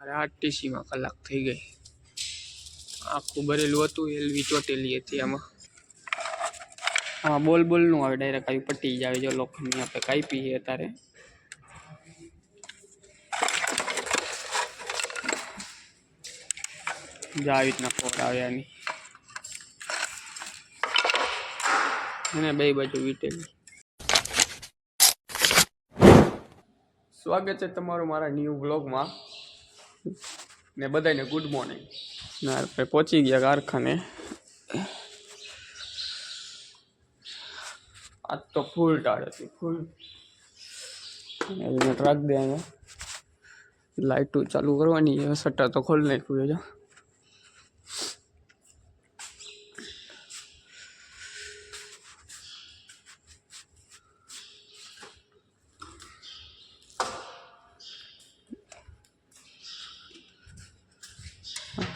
મારે આરટીસીમાં કલાક થઈ ગઈ. આખું ભરેલું હતું, એલવી ચોટેલી હતી આમાં. હા, બોલ બોલનું આવે ડાયરેક્ટ આવી પટી જ આવે, જો લોખંડની આપણે કાપી છે અત્યારે. આવી રીતના ફોડ આવે આની. અને બે બાજુ વીટેલી. સ્વાગત છે તમારું મારા ન્યૂ બ્લોગમાં ને બધાને ગુડ મોર્નિંગ ના આપણે પહોંચી ગયા કારખાને. આજ તો ફૂલ ટાળ હતી ફૂલ એને રાખ દે લાઇટો ચાલુ કરવાની શટર તો ખોલી નાખ્યું છે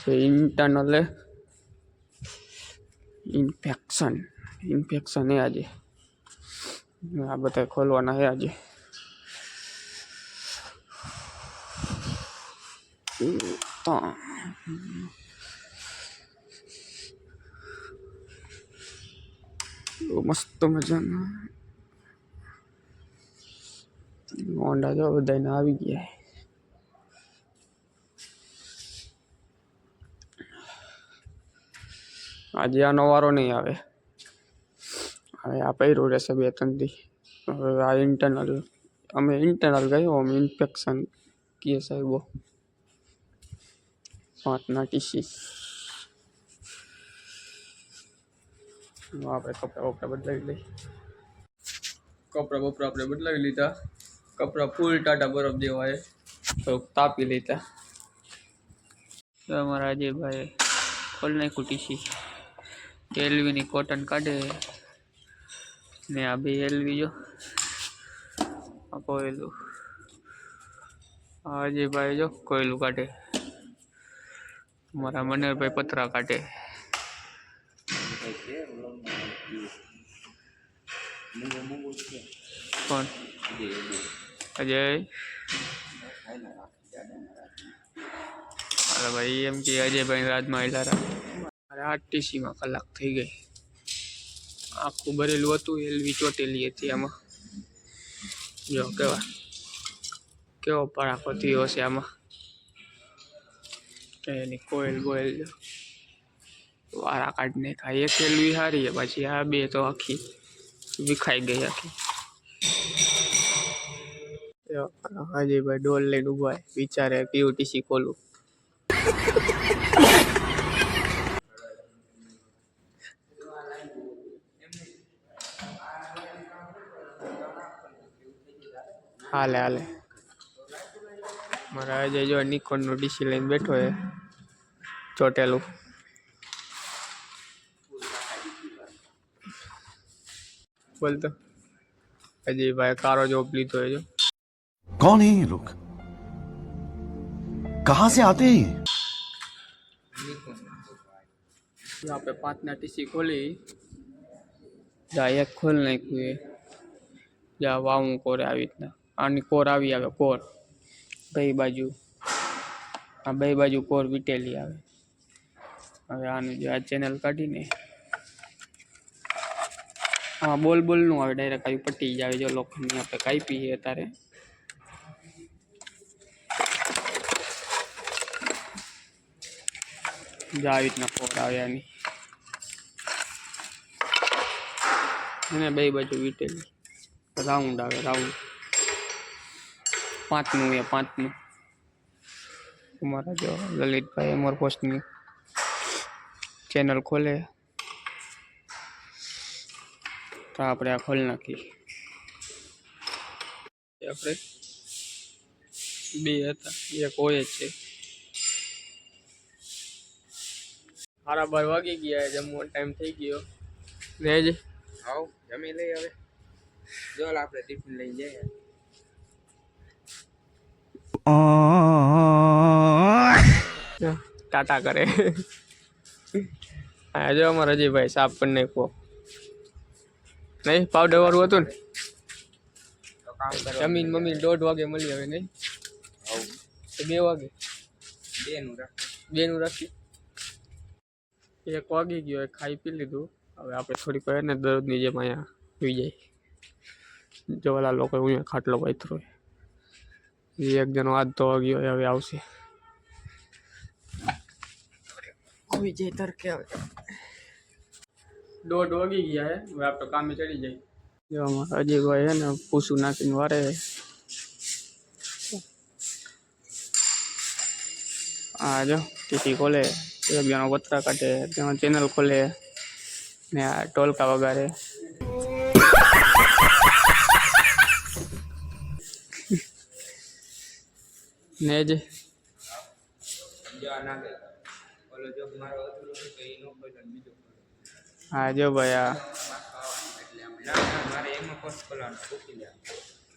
છે ઇન્ટરનલ ઇન્ફેક્શન ઇન્ફેક્શન એ આજે. આ બધા ખોલવાના છે આજે. તો મસ્ત મજાના. મોંડા જો બધાને આવી ગયા. આજે આનો વારો નહીં આવે. હવે આ પહેર્યું રહેશે બે, ત્રણ દી. હવે આ ઇન્ટરનલ અમે ઇન્ટરનલ ગયો, અમે ઇન્ફેક્શન કીએ સાહેબો પાંચના ટીસી આપણે કપડાં બપડા બદલાવી લઈ કપડાં બપડા આપણે બદલાવી લીધા. કપડાં ફૂલ ટાટા બરફ એ થોડુંક તાપી લીધા. અમારા અજયભાઈ ખોલ નાખ્યું ટીસી એલવીની કોટન કાઢે. ને આ બે એલવી જો. આ કોયલું. આ અજયભાઈ જો કોયલું કાઢે. મારા મનરભાઈ પતરા કાઢે. કોણ? અજય. અરે ભાઈ, એમ કે અજયભાઈ રાજમાં મારે આરટીસીમાં કલાક થઈ ગઈ. આખું ભરેલું હતું, એલવી ચોટેલી હતી આમાં. જો કેવા, કેવો પડાકો થયો હશે આમાં. એની કોયલ બોયલ જો વારા કાઢને ખાઈ. એક એલવી છે પછી આ બે તો આખી વિખાઈ ગઈ આખી. હાજી હાજીભાઈ ડોલ લઈને ઊભા વિચારે પીયુટીસી ટીસી ખોલું. હાલે હાલે મારા અજય જો નિકોનનું ડીસી લઈને બેઠો છે ચોટેલું બોલતો અજયભાઈ કારો જોબ લીધો છે જો कौन है ये लोग कहां से आते हैं ये? જો આપણે પાંચના ટીસી ખોલી જા એક ખોલ નાખ્યું એ જા વાવું કોરે આવી રીતના આની કોર આવી આવે, કોર. બે બાજુ. આ બે બાજુ કોર વીટેલી આવે. હવે આનું જે આ ચેનલ કાઢીને. હા બોલ બોલનું આવે ડાયરેક્ટ આવી પટી જ આવે, જો લોખંડની આપણે કાપી છે અત્યારે. જો આવી રીતના કોર આવે આની. અને બે બાજુ વીટેલી. રાઉન્ડ આવે, રાઉન્ડ. પાંચનું એ પાંચનું અમારા જો લલિતભાઈ અમર પોસ્ટની ચેનલ ખોલે તો આપણે આ ખોલી નાખી આપણે બે હતા એક હોય જ છે સાડા બાર વાગી ગયા જમવાનો ટાઈમ થઈ ગયો ને જ હાવ જમી લઈ હવે જોલ આપણે ટિફિન લઈ જઈએ જો, ટાટા કરે. હા જો અમારા અજયભાઈ સાફ પણ નાખો નહીં પાવડર વાળું હતું ને? જમીન મમ્મી દોઢ વાગે મળી હવે નહીં? બે વાગે? બેનું નું બેનું રાખી એક વાગી ગયો એ ખાઈ પી લીધું. હવે આપણે થોડીક વાર ને દરરોજની જેમ અહીંયા સુઈ જાય. જો લોકો અહીંયા ખાટલો પાથરો એ એક જણો હાથ વાગ્યો ગયો હવે આવશે. કોઈ જાય તરકે હવે દોઢ વાગી ગયા હે. હવે આપણે કામે ચડી જાય. જો અમારા અજયભાઈ હે ને પૂછું નાખીને વારે. હા જો ટીટી ખોલે એક જણો વતરા કાઢે એક જણો ચેનલ ખોલે ને આ ટોલકા વગાડે. ને જ હા, જો ભાઈ આ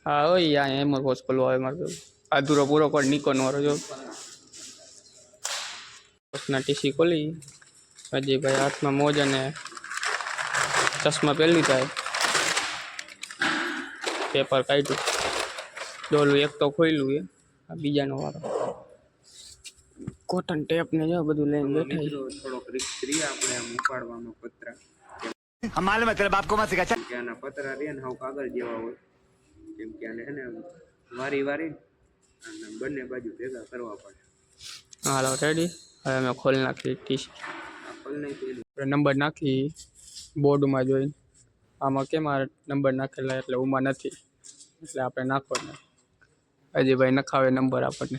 હા હોય આ એમ કોસ ખોલવો હોય મારે. અધૂરો પૂરો કરી નીકોનો વારો જો. ના ટીસી ખોલી. અજયભાઈ હાથમાં મોજ અને ચશ્મા પહેરી થાય પેપર કાઢ્યું. ડોલું એક તો ખોલ્યું એ. બીજાનો વારો. કોટન ટેપ ને જો બધું લઈને બેઠા થોડોક રિસ્ક રહી આપણે આમ ઉપાડવાનો પતરા. માલમ તેરા બાપ કો માં શીખા છે આના પતરા રે ને હાવ કાગળ જેવા હોય. કેમ કે આને ને વારી વારી અને બંને બાજુ ભેગા કરવા પડે. હાલો રેડી હવે અમે ખોલી નાખી ટીશ નંબર નાખી બોર્ડમાં જોઈ આમાં કેમ આ નંબર નાખેલા એટલે ઉમાં નથી? એટલે આપણે નાખવાનો અજયભાઈ નખાવે નંબર આપણને.